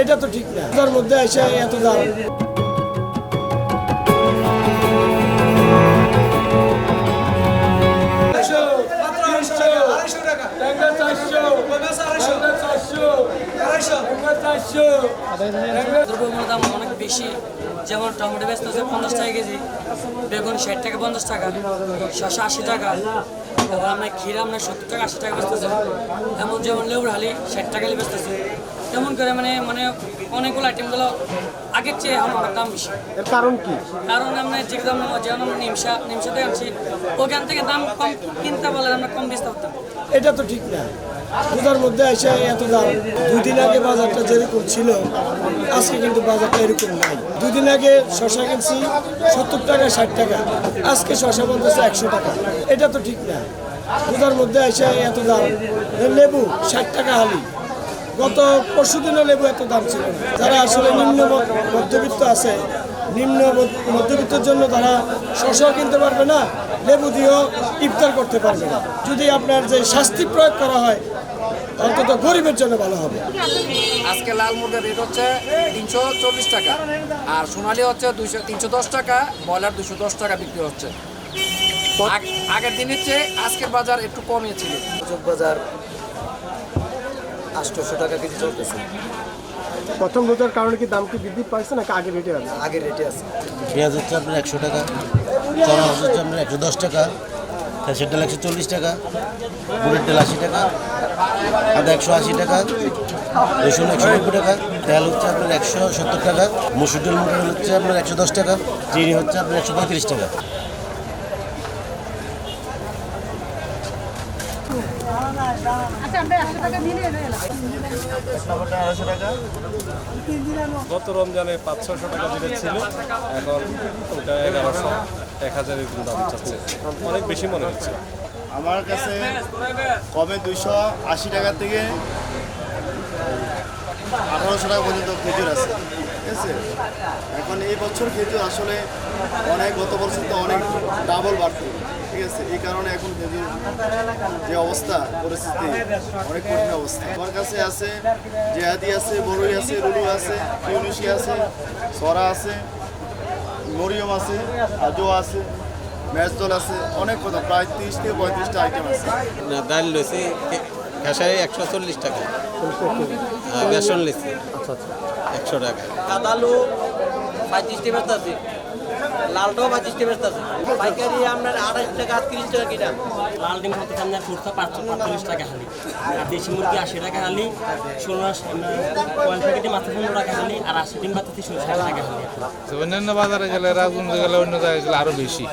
এটা তো ঠিক না। তার মধ্যে এসে এত দাম। দ্রব্যমূল্যের দাম অনেক বেশি। যেমন টমেটো ব্যস্ত আছে পঞ্চাশ টাকা কেজি বেগুন ষাট টাকা পঞ্চাশ টাকা শসা আশি টাকা তারপর আপনার ক্ষীরা আপনার সত্তর টাকা আশি টাকা বেচতেছে এমন যেমন লেবুর হালি ষাট টাকা বেচতেছে তেমন করে মানে মানে অনেকগুলো আইটেমগুলো আগের চেয়ে অনেক দাম বেশি। কারণ কি? কারণ আমরা যে দাম যেমন আমরা নিমসা নিমসাতে আনছি ওখান থেকে দাম কম কিনতে পারলে আমরা কম বেচতে পারতাম। এটা তো ঠিক না। রোজার মধ্যে এসে এত দাম। দুদিন আগে বাজারটা যেরকম ছিল, আজকে কিন্তু বাজারটা এরকম নাই। দুদিন আগে শশা কিনছি, সত্তর টাকা, ষাট টাকা। আজকে শশা বলতেছে একশো টাকা। এটা তো ঠিক না। রোজার মধ্যে এসে এত দাম। লেবু, ষাট টাকা হালি। গত পরশু দিনও লেবু এত দাম ছিল যারা আসলে নিম্ন মধ্যবিত্ত আছে নিম্ন মধ্যবিত্তের জন্য তারা শশাও কিনতে পারবে না লেবু দিয়েও ইফতার করতে পারবে না। যদি আপনার যে শাস্তি প্রয়োগ করা হয় অন্তত গরিবের জন্য ভালো হবে। আজকে লাল মুরগের রেট হচ্ছে তিনশো চল্লিশ টাকা আর সোনালি হচ্ছে দুইশো তিনশো দশ টাকা ব্রয়লার দুশো দশ টাকা বিক্রি হচ্ছে। আগ- আগের দিনের চেয়ে আজকের বাজার একটু কমিয়েছিল। বাজার আটশোশো টাকা কেজি চলতেছে। প্রথম রোজার কারণে কি দাম কি বৃদ্ধি পাইছে নাকি আগে রেটে আছে? আগের রেটে আছে। পেঁয়াজ হচ্ছে আপনার একশো টাকা চড়া হচ্ছে আপনার একশো দশ টাকা খেসের ডাল একশো চল্লিশ টাকা বুড়ের ডাল আশি টাকা আদা একশো আশি টাকা রসুন একশো নব্বই টাকা তেল হচ্ছে আপনার একশো সত্তর টাকা মসুর ডাল মোটর হচ্ছে আপনার একশো দশ টাকা চিনি হচ্ছে আপনার একশো পঁয়ত্রিশ টাকা আচ্ছা আমরা একশো টাকা দিলে এলাম গত রমজানে পাঁচ ছশো টাকা দিলে ছিল। এখন ওটা এগারোশো এক হাজার এরকম দাম চাচ্ছে। অনেক বেশি মনে হচ্ছে। আমার কাছে কমে দুইশো আশি টাকা থেকে আঠারোশো টাকা পর্যন্ত খেজুর আছে। ঠিক আছে? এখন এই বছর খেজুর আসলে অনেক গত বছর তো অনেক ডাবল বাড়তো। ঠিক আছে এই কারণে এখন খেজুর যে অবস্থা পরিস্থিতি অনেক কঠিন অবস্থা। আমার কাছে আছে জেহাদি আছে বড়ই আছে রুলু আছে ইউনিশি আছে সরা আছে মরিয়ম আছে আজো আছে ম্যাচ ম্যাচদল আছে অনেক কথা প্রায় তিরিশ থেকে পঁয়ত্রিশটা আইটেম আছে। ডাল লইছি খেসারি একশো চল্লিশ টাকা। বেসন আচ্ছা আচ্ছা। একশো টাকা। কাদালু পঁয়ত্রিশ টাকা ব্যস্ত আছে। লালটাও টাকা পাইকারি আপনার আঠাশ টাকা তিরিশ টাকা কিনা? লাল ডিম হতে আপনার পাঁচশো টাকা হালি। আর দেশি মুরগি আশি টাকা হালি ষোলো পয়েন্ট প্যাকেটে মাথা পনেরো টাকা হালি আর আশি ডিম পাতাতে ষোলো টাকা হালি। অন্যান্য বাজারে গেলে গেলে অন্য জায়গায় গেলে আরও বেশি।